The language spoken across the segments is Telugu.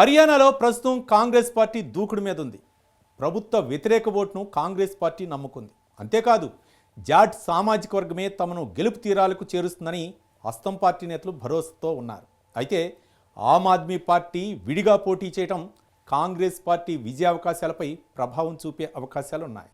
హర్యానాలో ప్రస్తుతం కాంగ్రెస్ పార్టీ దూకుడు మీద ఉంది ప్రభుత్వ వ్యతిరేక ఓటును కాంగ్రెస్ పార్టీ నమ్ముకుంది. అంతేకాదు జాట్ సామాజిక వర్గమే తమను గెలుపు తీరాలకు చేరుస్తుందని హస్తం పార్టీ నేతలు భరోసాతో ఉన్నారు. అయితే ఆమ్ ఆద్మీ పార్టీ విడిగా పోటీ చేయడం కాంగ్రెస్ పార్టీ విజయావకాశాలపై ప్రభావం చూపే అవకాశాలు ఉన్నాయి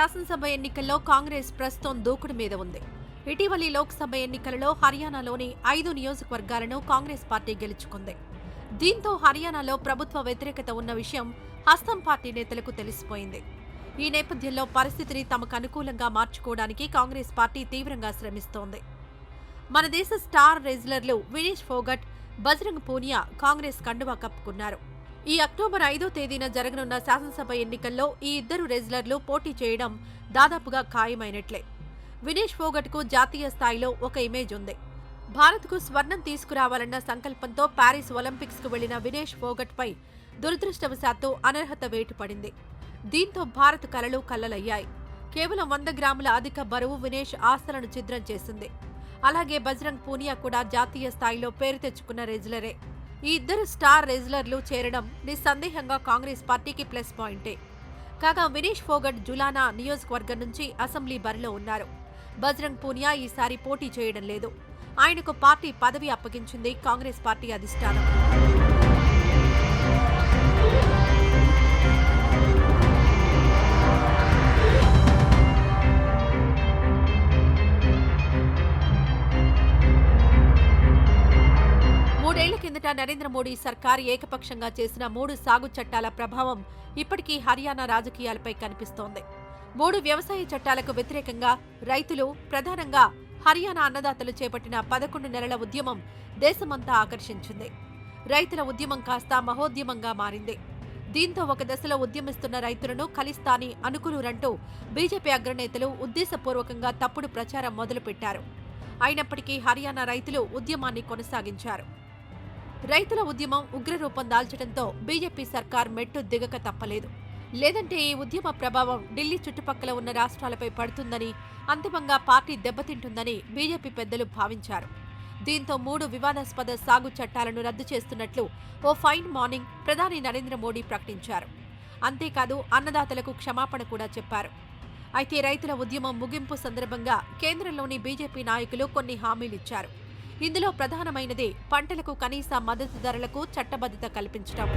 శాసనసభ ఎన్నికల్లో కాంగ్రెస్ ప్రస్తుతం దూకుడు మీద ఉంది. ఇటీవలి లోక్సభ ఎన్నికలలో హర్యానాలోని ఐదు నియోజకవర్గాలను కాంగ్రెస్ పార్టీ గెలుచుకుంది. దీంతో హర్యానాలో ప్రభుత్వ వ్యతిరేకత ఉన్న విషయం హస్తం పార్టీ నేతలకు తెలిసిపోయింది. ఈ నేపథ్యంలో పరిస్థితిని తమకు అనుకూలంగా మార్చుకోవడానికి కాంగ్రెస్ పార్టీ తీవ్రంగా శ్రమిస్తోంది. మన దేశ స్టార్ రెజ్లర్లు వినేష్ ఫోగట్ బజరంగ్ పూనియా కాంగ్రెస్ కండువా కప్పుకున్నారు. ఈ అక్టోబర్ ఐదో తేదీన జరగనున్న శాసనసభ ఎన్నికల్లో ఈ ఇద్దరు రెజ్లర్లు పోటీ చేయడం దాదాపుగా ఖాయమైనట్లే. వినేష్ ఫోగట్కు జాతీయ స్థాయిలో ఒక ఇమేజ్ ఉంది. భారత్కు స్వర్ణం తీసుకురావాలన్న సంకల్పంతో ప్యారిస్ ఒలింపిక్స్కు వెళ్ళిన వినేష్ ఫోగట్పై దురదృష్టవశాత్తు అనర్హత వేటు పడింది దీంతో భారత్ కలలు కల్లలయ్యాయి. కేవలం వంద గ్రాముల అధిక బరువు వినేష్ ఆస్థలను ఛిద్రం చేసింది. అలాగే బజరంగ్ పూనియా కూడా జాతీయ స్థాయిలో పేరు తెచ్చుకున్న రెజ్లరే. ఈ ఇద్దరు స్టార్ రెజ్లర్లు చేరడం నిస్సందేహంగా కాంగ్రెస్ పార్టీకి ప్లస్ పాయింటే. కాగా వినేష్ ఫోగట్ జులానా నియోజకవర్గం నుంచి అసెంబ్లీ బరిలో ఉన్నారు. బజరంగ్ పూనియా ఈసారి పోటీ చేయడం లేదు. ఆయనకు పార్టీ పదవి అప్పగించింది కాంగ్రెస్ పార్టీ అధిష్టానం. నరేంద్ర మోడీ సర్కార్ ఏకపక్షంగా చేసిన మూడు సాగు చట్టాల ప్రభావం ఇప్పటికీ హర్యానా రాజకీయాలపై కనిపిస్తోంది. మూడు వ్యవసాయ చట్టాలకు వ్యతిరేకంగా రైతులు ప్రధానంగా హర్యానా అన్నదాతలు చేపట్టిన పదకొండు నెలల ఉద్యమం దేశమంతా ఆకర్షించింది. రైతుల ఉద్యమం కాస్త మహోద్యమంగా మారింది. దీంతో ఒక దశలో ఉద్యమిస్తున్న రైతులను ఖలిస్తానీ అనుకూలురంటూ బీజేపీ అగ్రనేతలు ఉద్దేశపూర్వకంగా తప్పుడు ప్రచారం మొదలుపెట్టారు. అయినప్పటికీ హర్యానా రైతులు ఉద్యమాన్ని కొనసాగించారు. రైతుల ఉద్యమం ఉగ్రరూపం దాల్చడంతో బీజేపీ సర్కార్ మెట్టు దిగక తప్పలేదు. లేదంటే ఈ ఉద్యమ ప్రభావం ఢిల్లీ చుట్టుపక్కల ఉన్న రాష్ట్రాలపై పడుతుందని అంతిమంగా పార్టీ దెబ్బతింటుందని బీజేపీ పెద్దలు భావించారు. దీంతో మూడు వివాదాస్పద సాగు చట్టాలను రద్దు చేస్తున్నట్లు ఓ ఫైన్ మార్నింగ్ ప్రధాని నరేంద్ర మోడీ ప్రకటించారు. అంతేకాదు అన్నదాతలకు క్షమాపణ కూడా చెప్పారు. అయితే రైతుల ఉద్యమం ముగింపు సందర్భంగా కేంద్రంలోని బీజేపీ నాయకులు కొన్ని హామీలిచ్చారు ఇందులో ప్రధానమైనది పంటలకు కనీస మద్దతు ధరలకు చట్టబద్ధత కల్పించడం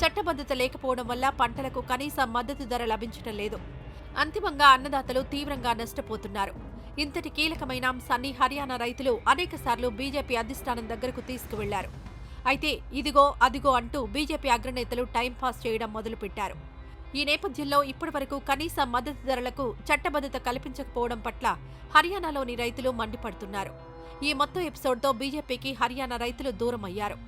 చట్టబద్ధత లేకపోవడం వల్ల పంటలకు కనీస మద్దతు ధర లభించడం లేదు. అంతిమంగా అన్నదాతలు తీవ్రంగా నష్టపోతున్నారు. ఇంతటి కీలకమైన అంశాన్ని హర్యానా రైతులు అనేకసార్లు బీజేపీ అధిష్టానం దగ్గరకు తీసుకువెళ్ళారు. అయితే ఇదిగో అదిగో అంటూ బీజేపీ అగ్రనేతలు టైంపాస్ చేయడం మొదలుపెట్టారు. ఈ నేపథ్యంలో ఇప్పటివరకు కనీస మద్దతు ధరలకు చట్టబద్ధత కల్పించకపోవడం పట్ల హర్యానాలోని రైతులు మండిపడుతున్నారు. ఈ మొత్తం ఎపిసోడ్తో బీజేపీకి హర్యానా రైతులు దూరం అయ్యారు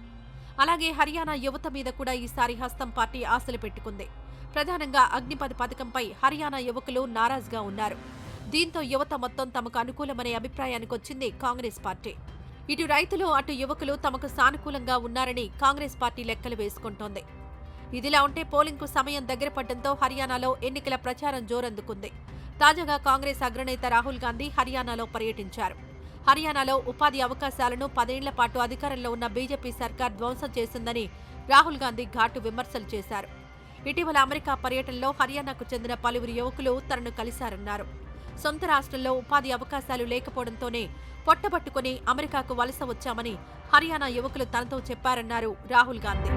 అలాగే హర్యానా యువత మీద కూడా ఈసారి హస్తం పార్టీ ఆశలు పెట్టుకుంది. ప్రధానంగా అగ్నిపథ్ పథకంపై హర్యానా యువకులు నారాజ్గా ఉన్నారు. దీంతో యువత మొత్తం తమకు అనుకూలమనే అభిప్రాయానికి వచ్చింది కాంగ్రెస్ పార్టీ. ఇటు రైతులు అటు యువకులు తమకు సానుకూలంగా ఉన్నారని కాంగ్రెస్ పార్టీ లెక్కలు వేసుకుంటోంది. ఇదిలా ఉంటే పోలింగ్కు సమయం దగ్గర పడడంతో హర్యానాలో ఎన్నికల ప్రచారం జోరందుకుంది. తాజాగా కాంగ్రెస్ అగ్రనేత రాహుల్ గాంధీ హర్యానాలో పర్యటించారు. హర్యానాలో ఉపాధి అవకాశాలను పదేళ్ళ పాటు అధికారంలో ఉన్న బీజేపీ సర్కార్ ధ్వంసం చేసిందని రాహుల్ గాంధీ ఘాటు విమర్శలు చేశారు. ఇటీవల అమెరికా పర్యటనలో హర్యానాకు చెందిన పలువురు యువకులు తనను కలిశారన్నారు. సొంత రాష్ట్రంలో ఉపాధి అవకాశాలు లేకపోవడంతోనే పొట్టబట్టుకుని అమెరికాకు వలస వచ్చామని హర్యానా యువకులు తనతో చెప్పారన్నారు రాహుల్ గాంధీ.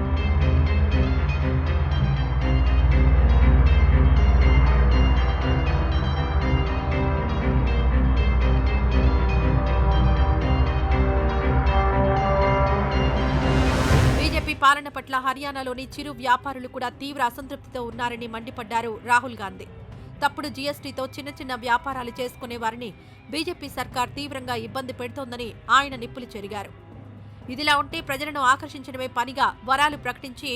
బీజేపీ పాలన పట్ల హర్యానాలోని చిరు వ్యాపారులు కూడా తీవ్ర అసంతృప్తితో ఉన్నారని మండిపడ్డారు రాహుల్ గాంధీ. తప్పుడు జీఎస్టీతో చిన్న చిన్న వ్యాపారాలు చేసుకునే వారిని బీజేపీ సర్కార్ తీవ్రంగా ఇబ్బంది పెడుతోందని ఆయన నిప్పులు చెరిగారు. ఇదిలా ఉంటే ప్రజలను ఆకర్షించడమే పనిగా వరాలు ప్రకటించి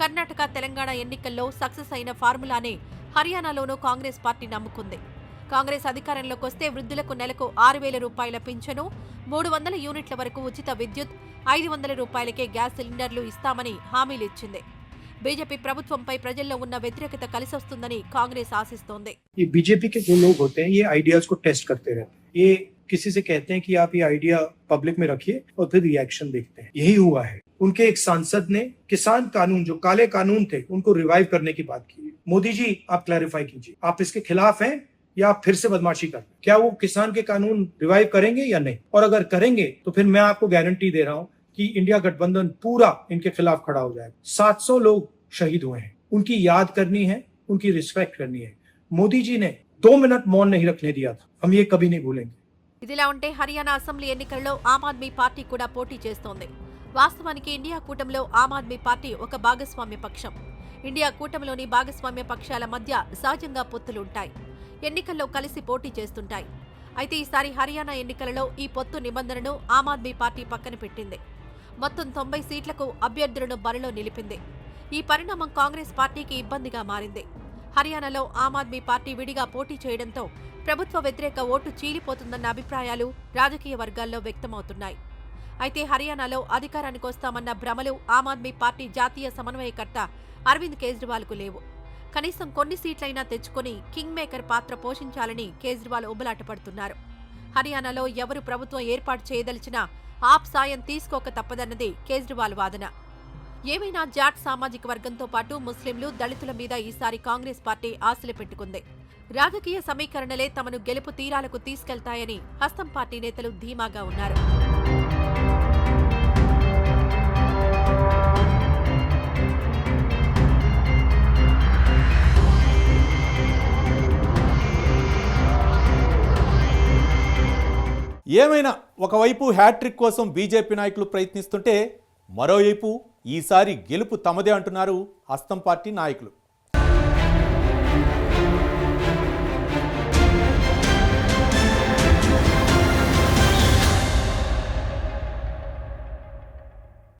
కర్ణాటక తెలంగాణ ఎన్నికల్లో సక్సెస్ అయిన ఫార్ములానే హర్యానాలోనూ కాంగ్రెస్ పార్టీ నమ్ముకుంది. కాంగ్రెస్ అధికారంలోకి వస్తే వృద్ధులకు నెలకు ఆరు వేల రూపాయల పింఛను మూడు వందల యూనిట్ల వరకు ఉచిత విద్యుత్ ఐదు వందల రూపాయలకే గ్యాస్ సిలిండర్లు ఇస్తామని హామీలు ఇచ్చింది. బీజేపీ ప్రభుత్వంపై ప్రజల్లో ఉన్న వ్యతిరేకత కలిసొస్తుందని కాంగ్రెస్ ఆశిస్తోంది ये बीजेपी के जो लोग होते हैं ये आइडियाज को टेस्ट करते रहते हैं ये किसी से कहते हैं कि आप ये आइडिया पब्लिक में रखिए और फिर रिएक्शन देखते हैं यही हुआ है उनके एक सांसद ने किसान कानून जो काले कानून थे उनको रिवाइव करने की बात की मोदी जी आप क्लैरिफाई कीजिए आप इसके खिलाफ हैं या आप फिर से बदमाशी कर रहे हैं? क्या वो किसान के कानून रिवाइव करेंगे या नहीं और अगर करेंगे तो फिर मैं आपको गारंटी दे रहा हूं कि इंडिया गठबंधन पूरा इनके खिलाफ खड़ा हो जाएगा 700 लोग शहीद हुए हैं उनकी याद करनी है उनकी रिस्पेक्ट करनी है मोदी जी ने दो मिनट मौन नहीं रखने दिया था हम ये कभी नहीं भूलेंगे ఇదిలా ఉంటే హర్యానా అసెంబ్లీ ఎన్నికల్లో ఆమ్ ఆద్మీ పార్టీ కూడా పోటీ చేస్తోంది వాస్తవానికి ఇండియా కూటమిలో ఆమ్ ఆద్మీ పార్టీ ఒక భాగస్వామ్య పక్షం ఇండియా కూటమిలోని భాగస్వామ్య పక్షాల మధ్య సహజంగా పొత్తులుంటాయి ఎన్నికల్లో కలిసి పోటీ చేస్తుంటాయి అయితే ఈసారి హర్యానా ఎన్నికలలో ఈ పొత్తు నిబంధనను ఆమ్ ఆద్మీ పార్టీ పక్కన పెట్టింది మొత్తం తొంభై సీట్లకు అభ్యర్థులను బరిలో నిలిపింది. ఈ పరిణామం కాంగ్రెస్ పార్టీకి ఇబ్బందిగా మారింది. హర్యానాలో ఆమ్ ఆద్మీ పార్టీ విడిగా పోటీ చేయడంతో ప్రభుత్వ వ్యతిరేక ఓటు చీలిపోతుందన్న అభిప్రాయాలు రాజకీయ వర్గాల్లో వ్యక్తమవుతున్నాయి. అయితే హర్యానాలో అధికారానికి వస్తామన్న భ్రమలు ఆమ్ ఆద్మీ పార్టీ జాతీయ సమన్వయకర్త అరవింద్ కేజ్రీవాల్కు లేవు. కనీసం కొన్ని సీట్లైనా తెచ్చుకొని కింగ్ మేకర్ పాత్ర పోషించాలని కేజ్రీవాల్ ఉబలాటపడుతున్నారు. హర్యానాలో ఎవరు ప్రభుత్వం ఏర్పాటు చేయదలిచినా ఆప్ సాయం తీసుకోక తప్పదన్నది కేజ్రీవాల్ వాదన. ఏమైనా జాట్ సామాజిక వర్గంతో పాటు ముస్లింలు దళితుల మీద ఈసారి కాంగ్రెస్ పార్టీ ఆశలు పెట్టుకుంది. రాజకీయ సమీకరణలే తమను గెలుపు తీరాలకు తీసుకెళ్తాయని హస్తం పార్టీ నేతలు ధీమాగా ఉన్నారు. ఏమైనా ఒకవైపు హ్యాట్రిక్ కోసం బీజేపీ నాయకులు ప్రయత్నిస్తుంటే మరోవైపు ఈసారి గెలుపు తమదే అంటున్నారు హస్తం పార్టీ నాయకులు.